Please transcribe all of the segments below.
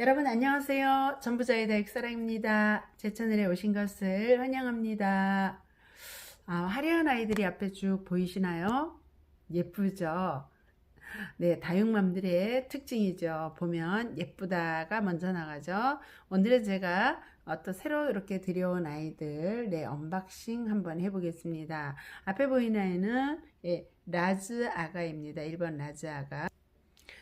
여러분 안녕하세요. 전부자의 다육사랑입니다. 제 채널에 오신 것을 환영합니다. 아, 화려한 아이들이 앞에 쭉 보이시나요? 예쁘죠? 네, 다육맘들의 특징이죠. 보면 예쁘다가 먼저 나가죠. 오늘은 제가 어, 또 새로 이렇게 들여온 아이들, 네, 언박싱 한번 해보겠습니다. 앞에 보이는 아이는 예, 라즈 아가입니다. 1번 라즈 아가.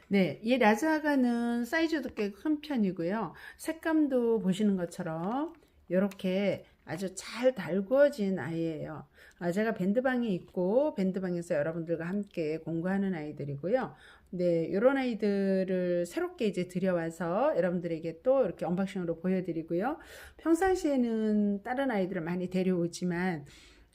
네, 이 라즈아가는 사이즈도 꽤 큰 편이고요. 색감도 보시는 것처럼 이렇게 아주 잘 달구어진 아이예요. 아, 제가 밴드방에 있고 밴드방에서 여러분들과 함께 공부하는 아이들이고요. 네, 이런 아이들을 새롭게 이제 들여와서 여러분들에게 또 이렇게 언박싱으로 보여드리고요. 평상시에는 다른 아이들을 많이 데려오지만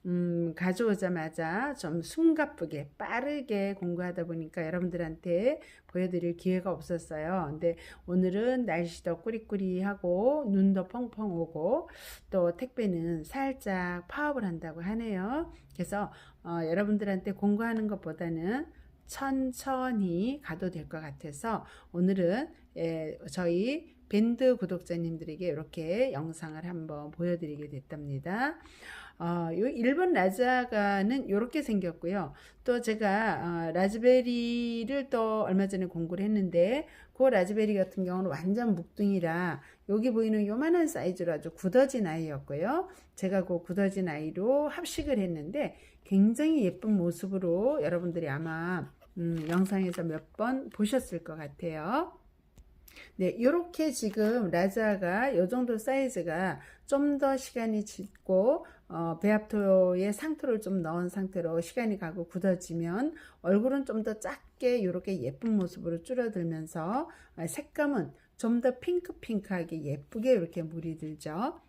음, 가져오자마자 좀 숨가쁘게 빠르게 공부하다 보니까 여러분들한테 보여드릴 기회가 없었어요. 근데 오늘은 날씨도 꾸리꾸리하고 눈도 펑펑 오고 또 택배는 살짝 파업을 한다고 하네요. 그래서 어, 여러분들한테 공부하는 것보다는 천천히 가도 될 것 같아서 오늘은 예, 저희 밴드 구독자님들에게 이렇게 영상을 한번 보여드리게 됐답니다. 어, 요 1번 라자가는 이렇게 생겼고요. 또 제가 어, 라즈베리를 또 얼마 전에 공부를 했는데 그 라즈베리 같은 경우는 완전 묵둥이라 여기 보이는 요만한 사이즈로 아주 굳어진 아이였고요. 제가 그 굳어진 아이로 합식을 했는데 굉장히 예쁜 모습으로 여러분들이 아마 음, 영상에서 몇 번 보셨을 것 같아요. 네, 이렇게 지금 라자가 이 정도 사이즈가 좀 더 시간이 짓고 어, 배합토의 상토를 좀 넣은 상태로 시간이 가고 굳어지면 얼굴은 좀 더 작게 이렇게 예쁜 모습으로 줄어들면서 어, 색감은 좀 더 핑크핑크하게 예쁘게 이렇게 물이 들죠.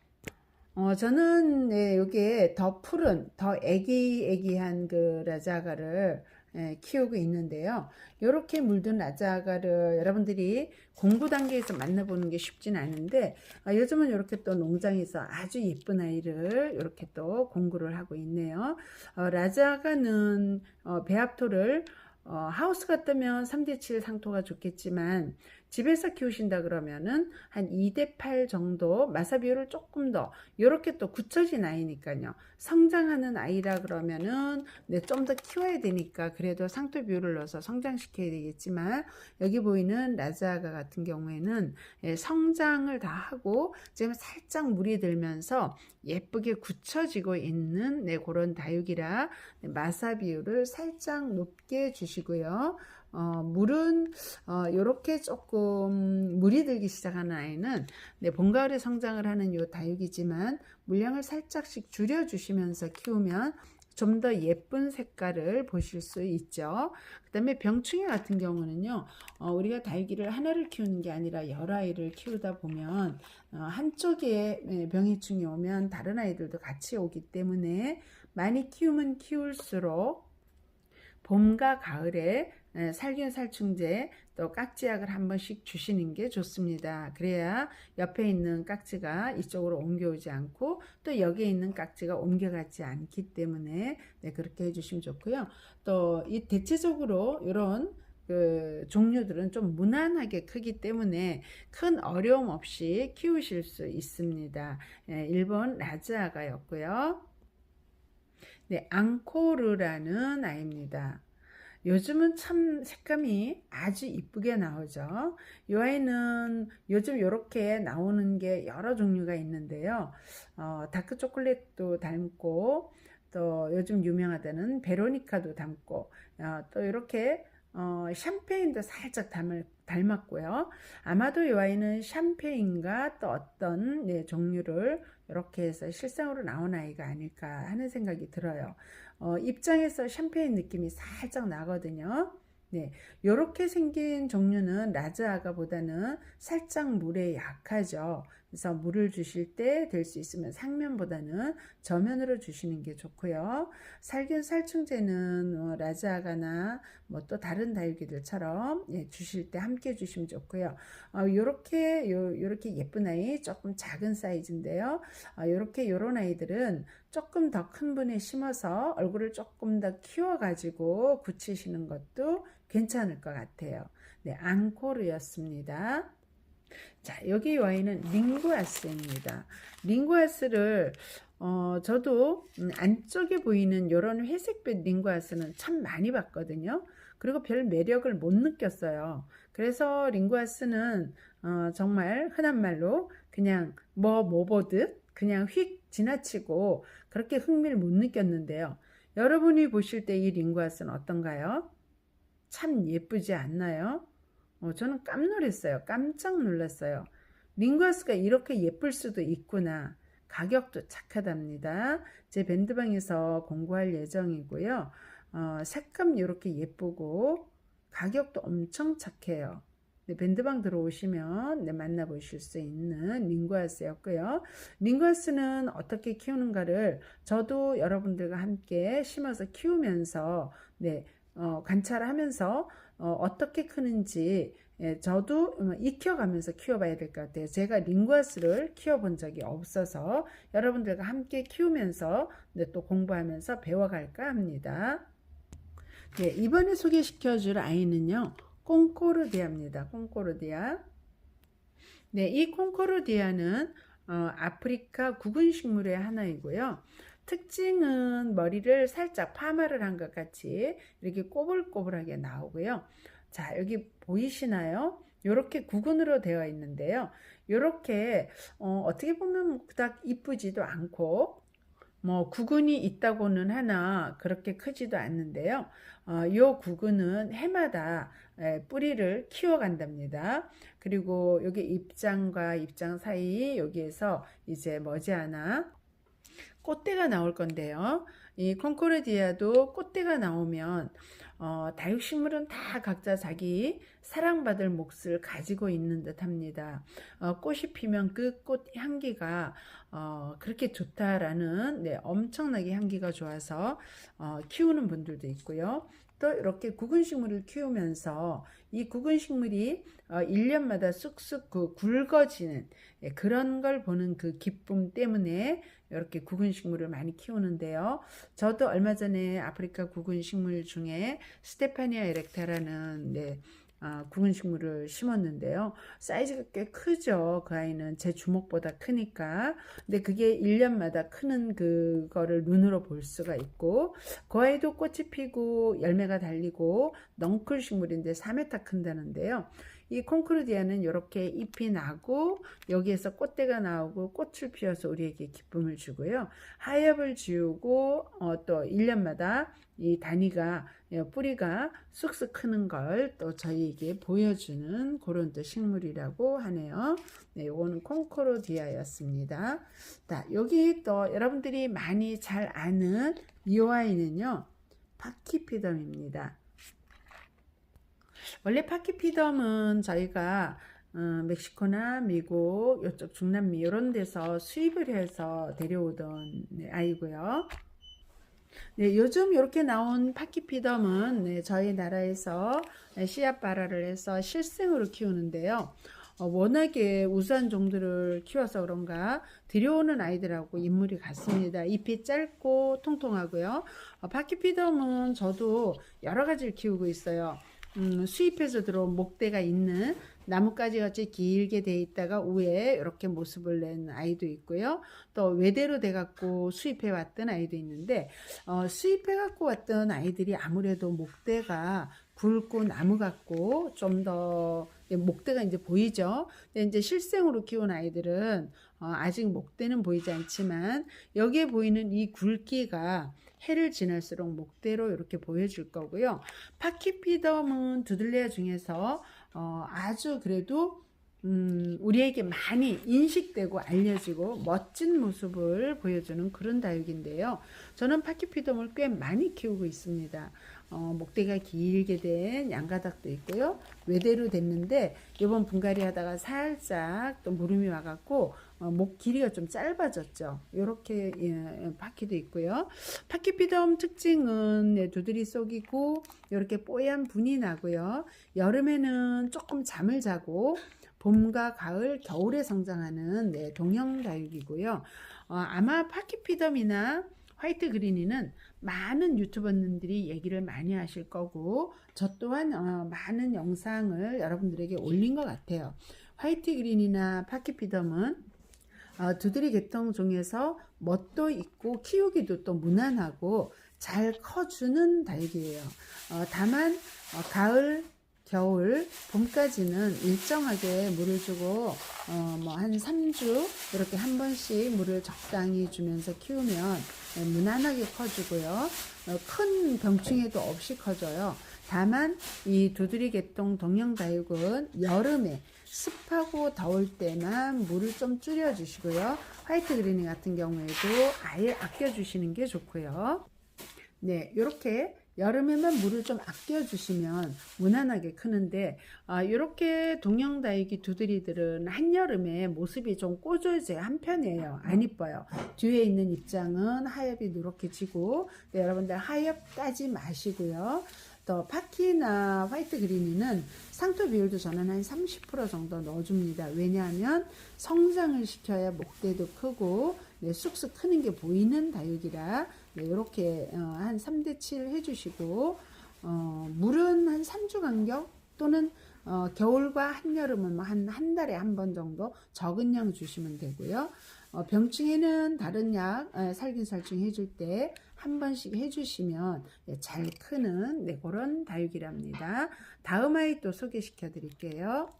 어, 저는 네, 여기에 더 푸른, 더 애기애기한 그 라자가를 예, 키우고 있는데요. 이렇게 물든 라자가를 여러분들이 공부 단계에서 만나보는 게 쉽진 않은데 아, 요즘은 이렇게 또 농장에서 아주 예쁜 아이를 이렇게 또 공구를 하고 있네요. 어, 라자가는 어, 배합토를 어, 하우스 같다면 3대7 상토가 좋겠지만 집에서 키우신다 그러면은 한 2대 8 정도 마사 비율을 조금 더 이렇게 또 굳혀진 아이니까요. 성장하는 아이라 그러면은 네, 좀 더 키워야 되니까 그래도 상토 비율을 넣어서 성장시켜야 되겠지만 여기 보이는 라자가 같은 경우에는 예, 성장을 다 하고 지금 살짝 물이 들면서 예쁘게 굳혀지고 있는 네, 그런 다육이라 네, 마사 비율을 살짝 높게 주시고요. 어, 물은 어, 이렇게 조금 물이 들기 시작하는 아이는 네, 봄 가을에 성장을 하는 요 다육이지만 물량을 살짝씩 줄여 주시면서 키우면 좀 더 예쁜 색깔을 보실 수 있죠. 그 다음에 병충해 같은 경우는요, 어, 우리가 다육이를 하나를 키우는 게 아니라 여러 아이를 키우다 보면, 어, 한쪽에 네, 병해충이 오면 다른 아이들도 같이 오기 때문에 많이 키우면 키울수록 봄과 가을에 살균 살충제 또 깍지약을 한 번씩 주시는 게 좋습니다. 그래야 옆에 있는 깍지가 이쪽으로 옮겨오지 않고 또 여기에 있는 깍지가 옮겨가지 않기 때문에 네, 그렇게 해주시면 좋고요. 또 이 대체적으로 이런 그 종류들은 좀 무난하게 크기 때문에 큰 어려움 없이 키우실 수 있습니다. 예, 1번 라즈아가였고요. 네, 앙코르라는 아이입니다. 요즘은 참 색감이 아주 이쁘게 나오죠. 이 아이는 요즘 이렇게 나오는 게 여러 종류가 있는데요. 어, 다크 초콜릿도 닮고 또 요즘 유명하다는 베로니카도 닮고 어, 또 이렇게 어, 샴페인도 살짝 닮을, 닮았고요. 아마도 이 아이는 샴페인과 또 어떤 네, 종류를 이렇게 해서 실상으로 나온 아이가 아닐까 하는 생각이 들어요. 어, 입장에서 샴페인 느낌이 살짝 나거든요. 네, 이렇게 생긴 종류는 라즈아가보다는 살짝 물에 약하죠. 그래서 물을 주실 때 될 수 있으면 상면보다는 저면으로 주시는 게 좋고요. 살균 살충제는 어, 라즈아가나 뭐 또 다른 다육이들처럼 예, 주실 때 함께 주시면 좋고요. 어, 요렇게 요, 요렇게 예쁜 아이 조금 작은 사이즈인데요. 어, 요렇게 요런 아이들은 조금 더 큰 분에 심어서 얼굴을 조금 더 키워 가지고 굳히시는 것도 괜찮을 것 같아요. 네, 앙코르였습니다. 자, 여기 이 와인은 링구아스입니다. 링구아스를 어, 저도 음, 안쪽에 보이는 이런 회색빛 링구아스는 참 많이 봤거든요. 그리고 별 매력을 못 느꼈어요. 그래서 링구아스는 어, 정말 흔한 말로 그냥 뭐 뭐 보듯 그냥 휙 지나치고 그렇게 흥미를 못 느꼈는데요. 여러분이 보실 때 이 링구아스는 어떤가요? 참 예쁘지 않나요? 어, 저는 깜놀했어요. 깜짝 놀랐어요. 링구아스가 이렇게 예쁠 수도 있구나. 가격도 착하답니다. 제 밴드방에서 공부할 예정이고요. 어, 색감 이렇게 예쁘고 가격도 엄청 착해요. 네, 밴드방 들어오시면 네, 만나보실 수 있는 링구아스였고요. 링구아스는 어떻게 키우는가를 저도 여러분들과 함께 심어서 키우면서 네, 어, 관찰하면서 어, 떻게 크는지 예, 저도 익혀가면서 키워봐야 될 것 같아요. 제가 링구아스를 키워본 적이 없어서 여러분들과 함께 키우면서 네, 또 공부하면서 배워갈까 합니다. 네, 이번에 소개시켜줄 아이는요. 콩코르디아입니다. 콩코르디아. 네, 이 콩코르디아는 어, 아프리카 구근 식물의 하나이고요. 특징은 머리를 살짝 파마를 한 것 같이 이렇게 꼬불꼬불하게 나오고요. 자, 여기 보이시나요? 이렇게 구근으로 되어 있는데요. 이렇게 어, 떻게 보면 그닥 이쁘지도 않고 뭐 구근이 있다고는 하나 그렇게 크지도 않는데요. 어, 이 구근은 해마다 뿌리를 키워간답니다. 그리고 여기 입장과 입장 사이 여기에서 이제 머지않아 꽃대가 나올 건데요. 이 콩코르디아도 꽃대가 나오면 어, 다육식물은 다 각자 자기 사랑받을 몫을 가지고 있는 듯 합니다. 어, 꽃이 피면 그 꽃 향기가 어, 그렇게 좋다라는 네, 엄청나게 향기가 좋아서 어, 키우는 분들도 있고요. 또 이렇게 구근 식물을 키우면서 이 구근 식물이 어, 1년마다 쑥쑥 그 굵어지는 예, 그런 걸 보는 그 기쁨 때문에 이렇게 구근 식물을 많이 키우는데요. 저도 얼마 전에 아프리카 구근 식물 중에 스테파니아 에렉타라는 네, 아, 구근 식물을 심었는데요. 사이즈가 꽤 크죠. 그 아이는 제 주먹보다 크니까. 근데 그게 1년마다 크는 그거를 눈으로 볼 수가 있고, 그 아이도 꽃이 피고 열매가 달리고 넝쿨 식물인데 3m 큰다는데요. 이 콩크루디아는 이렇게 잎이 나고 여기에서 꽃대가 나오고 꽃을 피워서 우리에게 기쁨을 주고요. 하엽을 지우고 어, 또 1년마다 이 단위가 예, 뿌리가 쑥쑥 크는 걸 또 저희에게 보여주는 그런 또 식물이라고 하네요. 네, 요거는 콩코로디아였습니다. 자, 여기 또 여러분들이 많이 잘 아는 이 아이는요. 파키피덤입니다. 원래 파키피덤은 저희가 어, 멕시코나 미국, 이쪽 중남미 이런 데서 수입을 해서 데려오던 네, 아이고요. 네, 요즘 이렇게 나온 파키피덤은 네, 저희 나라에서 씨앗 발화를 해서 실생으로 키우는데요. 어, 워낙에 우수한 종들을 키워서 그런가 들여오는 아이들하고 인물이 같습니다. 잎이 짧고 통통하고요. 어, 파키피덤은 저도 여러 가지를 키우고 있어요. 음, 수입해서 들어온 목대가 있는 나뭇가지 같이 길게 돼 있다가 위에 이렇게 모습을 낸 아이도 있고요. 또 외대로 돼 갖고 수입해 왔던 아이도 있는데 어, 수입해 갖고 왔던 아이들이 아무래도 목대가 굵고 나무 같고 좀더 목대가 이제 보이죠. 근데 이제 실생으로 키운 아이들은 어, 아직 목대는 보이지 않지만 여기에 보이는 이 굵기가 해를 지날수록 목대로 이렇게 보여줄 거고요. 파키피덤은 두들레아 중에서 어, 아주 그래도 음, 우리에게 많이 인식되고 알려지고 멋진 모습을 보여주는 그런 다육인데요. 저는 파키피덤을 꽤 많이 키우고 있습니다. 어, 목대가 길게 된 양가닥도 있고요. 외대로 됐는데 이번 분갈이 하다가 살짝 또 무름이 와갖고 어, 목 길이가 좀 짧아졌죠. 이렇게 예, 파키도 있고요. 파키피덤 특징은 네, 두드리 속이고 이렇게 뽀얀 분이 나고요. 여름에는 조금 잠을 자고 봄과 가을, 겨울에 성장하는 네, 동형 다육이고요. 어, 아마 파키피덤이나 화이트 그린이는 많은 유튜버님들이 얘기를 많이 하실 거고 저 또한 어, 많은 영상을 여러분들에게 올린 것 같아요. 화이트 그린이나 파키피덤은 어, 두드리 계통 중에서 멋도 있고 키우기도 또 무난하고 잘 커주는 다육이에요. 어, 다만 어, 가을, 겨울, 봄까지는 일정하게 물을 주고 어, 뭐 한 3주 이렇게 한 번씩 물을 적당히 주면서 키우면 네, 무난하게 커주고요. 어, 큰 병충해도 없이 커져요. 다만 이 두드리 개똥 동영다육은 여름에 습하고 더울 때만 물을 좀 줄여 주시고요. 화이트 그리닝 같은 경우에도 아예 아껴 주시는 게 좋고요. 네, 이렇게 여름에만 물을 좀 아껴주시면 무난하게 크는데 아, 이렇게 동영다육이 두드리들은 한여름에 모습이 좀 꼬조제 한 편이에요. 안 이뻐요. 뒤에 있는 입장은 하엽이 누렇게 지고 네, 여러분들 하엽 따지 마시고요. 또 파키나 화이트 그린이는 상토 비율도 저는 한 30% 정도 넣어줍니다. 왜냐하면 성장을 시켜야 목대도 크고 네, 쑥쑥 크는 게 보이는 다육이라 네, 이렇게 어, 한 3대 7 해주시고 어, 물은 한 3주 간격 또는 어, 겨울과 한여름은 뭐 한, 한 달에 한 번 정도 적은 양 주시면 되고요. 어, 병충해는 다른 약 에, 살균살충 해줄 때한 번씩 해주시면 네, 잘 크는 네, 그런 다육이랍니다. 다음 아이 또 소개시켜 드릴게요.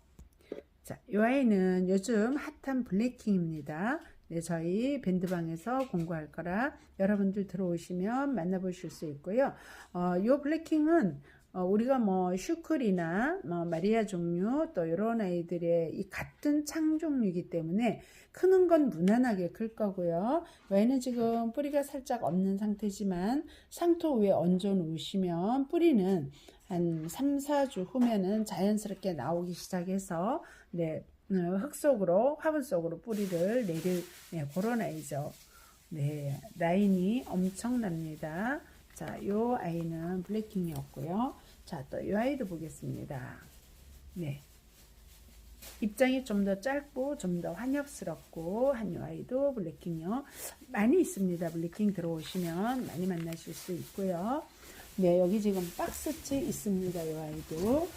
자, 이 아이는 요즘 핫한 블랙킹입니다. 네, 저희 밴드방에서 공부할 거라 여러분들 들어오시면 만나보실 수 있고요. 어, 요 블랙킹은 어, 우리가 뭐 슈클이나 뭐 마리아 종류 또 이런 아이들의 이 같은 창 종류이기 때문에 크는 건 무난하게 클 거고요. 얘는 지금 뿌리가 살짝 없는 상태지만 상토 위에 얹어 놓으시면 뿌리는 한 3, 4주 후면은 자연스럽게 나오기 시작해서 네, 어, 흙 속으로 화분 속으로 뿌리를 내릴 네, 그런 아이죠. 네, 라인이 엄청납니다. 자, 요 아이는 블랙킹이었고요. 자, 또 이 아이도 보겠습니다. 네. 입장이 좀 더 짧고 좀 더 환엽스럽고 한이 아이도 블랙킹이요. 많이 있습니다. 블랙킹 들어오시면 많이 만나실 수 있고요. 네, 여기 지금 박스째 있습니다. 이 아이도.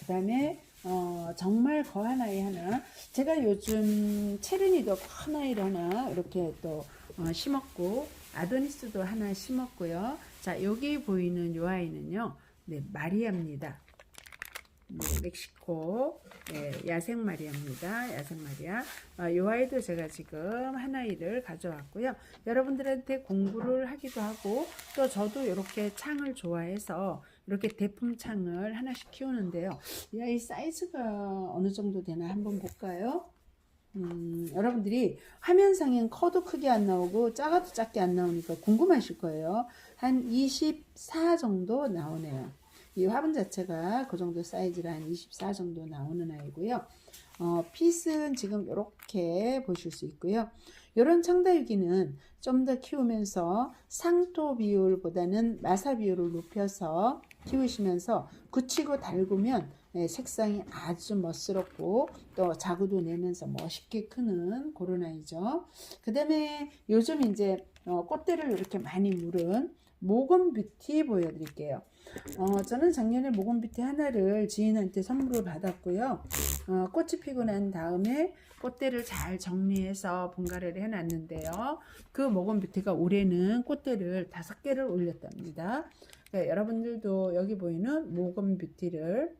그 다음에 어, 정말 거한 아이 하나. 제가 요즘 체르니도 큰 아이를 하나 이렇게 또 어, 심었고 아도니스도 하나 심었고요. 자, 여기 보이는 요 아이는요. 네, 마리아입니다. 네, 멕시코 네, 야생 마리아입니다. 야생 마리아. 아, 요 아이도 제가 지금 하나이를 가져왔고요. 여러분들한테 공부를 하기도 하고 또 저도 이렇게 창을 좋아해서 이렇게 대품 창을 하나씩 키우는데요. 이 아이 사이즈가 어느 정도 되나 한번 볼까요? 음, 여러분들이 화면상엔 커도 크게 안 나오고 작아도 작게 안 나오니까 궁금하실 거예요. 한 24 정도 나오네요. 이 화분 자체가 그 정도 사이즈라 한24 정도 나오는 아이고요. 어, 핏은 지금 이렇게 보실 수 있고요. 이런 청다육이는 좀 더 키우면서 상토 비율보다는 마사 비율을 높여서 키우시면서 굳히고 달구면 네, 색상이 아주 멋스럽고 또 자구도 내면서 멋있게 크는 그런 아이죠. 그 다음에 요즘 이제 어, 꽃대를 이렇게 많이 물은 모건 뷰티 보여드릴게요. 어, 저는 작년에 모건 뷰티 하나를 지인한테 선물을 받았고요. 어, 꽃이 피고 난 다음에 꽃대를 잘 정리해서 분갈이를 해놨는데요. 그 모건 뷰티가 올해는 꽃대를 다섯 개를 올렸답니다. 네, 여러분들도 여기 보이는 모건 뷰티를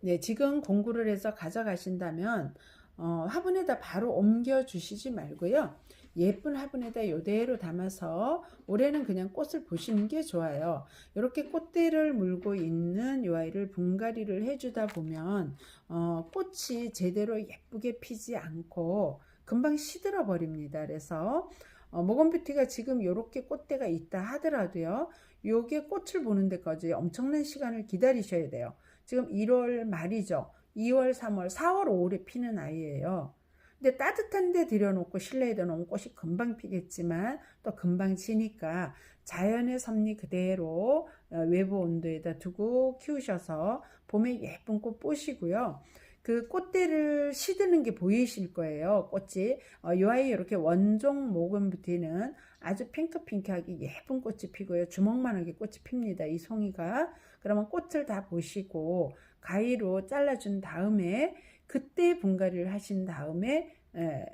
네, 지금 공구를 해서 가져가신다면 어, 화분에다 바로 옮겨 주시지 말고요. 예쁜 화분에다 이대로 담아서 올해는 그냥 꽃을 보시는 게 좋아요. 이렇게 꽃대를 물고 있는 이 아이를 분갈이를 해주다 보면 어, 꽃이 제대로 예쁘게 피지 않고 금방 시들어 버립니다. 그래서 어, 모건뷰티가 지금 이렇게 꽃대가 있다 하더라도요. 요게 꽃을 보는 데까지 엄청난 시간을 기다리셔야 돼요. 지금 1월 말이죠. 2월, 3월, 4월, 5월에 피는 아이예요. 근데 따뜻한 데 들여놓고 실내에다 놓으면 꽃이 금방 피겠지만 또 금방 지니까 자연의 섭리 그대로 어, 외부 온도에다 두고 키우셔서 봄에 예쁜 꽃 보시고요. 그 꽃대를 시드는 게 보이실 거예요. 꽃이. 어, 이 아이 이렇게 원종 모금부티는 아주 핑크핑크하게 예쁜 꽃이 피고요. 주먹만하게 꽃이 핍니다. 이 송이가. 그러면 꽃을 다 보시고 가위로 잘라준 다음에 그때 분갈이를 하신 다음에 에,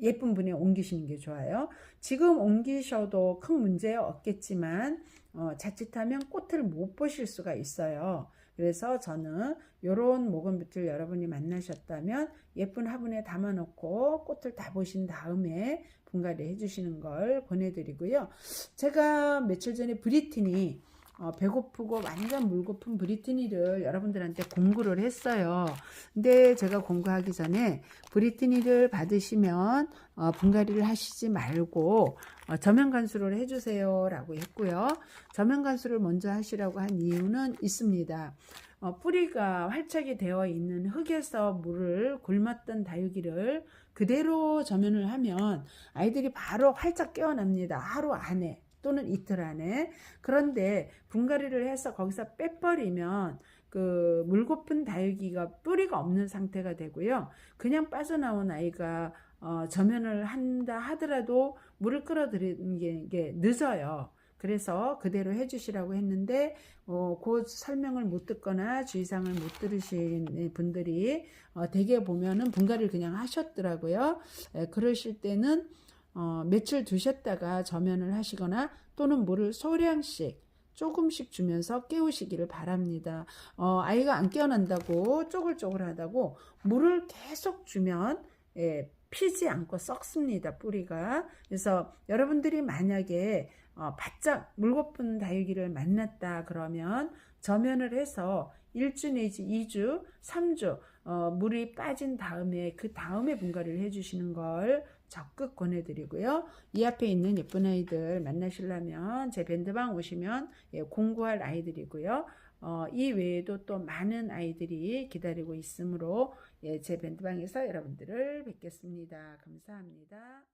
예쁜 분에 옮기시는 게 좋아요. 지금 옮기셔도 큰 문제 없겠지만 어, 자칫하면 꽃을 못 보실 수가 있어요. 그래서 저는 이런 모건비틀 여러분이 만나셨다면 예쁜 화분에 담아놓고 꽃을 다 보신 다음에 분갈이 해주시는 걸 권해드리고요. 제가 며칠 전에 브리티니 어, 배고프고 완전 물고픈 브리티니를 여러분들한테 공구를 했어요. 근데 제가 공구하기 전에 브리티니를 받으시면 어, 분갈이를 하시지 말고 어, 저면 간수를 해주세요 라고 했고요. 저면 간수를 먼저 하시라고 한 이유는 있습니다. 어, 뿌리가 활착이 되어 있는 흙에서 물을 굶었던 다육이를 그대로 저면을 하면 아이들이 바로 활짝 깨어납니다. 하루 안에 또는 이틀 안에. 그런데 분갈이를 해서 거기서 빼버리면 그 물고픈 다육이가 뿌리가 없는 상태가 되고요. 그냥 빠져나온 아이가 어, 저면을 한다 하더라도 물을 끌어들이는 게, 이게 늦어요. 그래서 그대로 해주시라고 했는데 어, 그 설명을 못 듣거나 주의사항을 못 들으신 분들이 어, 대개 보면은 분갈이를 그냥 하셨더라고요. 에, 그러실 때는 어, 며칠 두셨다가 저면을 하시거나 또는 물을 소량씩 조금씩 주면서 깨우시기를 바랍니다. 어, 아이가 안 깨어난다고 쪼글쪼글하다고 물을 계속 주면 예, 피지 않고 썩습니다. 뿌리가. 그래서 여러분들이 만약에 어, 바짝 물고픈 다육이를 만났다 그러면 저면을 해서 1주 내지 2주, 3주 어, 물이 빠진 다음에 그 다음에 분갈이를 해주시는 걸 적극 권해드리고요. 이 앞에 있는 예쁜 아이들 만나시려면 제 밴드방 오시면 예, 공부할 아이들이고요. 어, 이 외에도 또 많은 아이들이 기다리고 있으므로 예, 제 밴드방에서 여러분들을 뵙겠습니다. 감사합니다.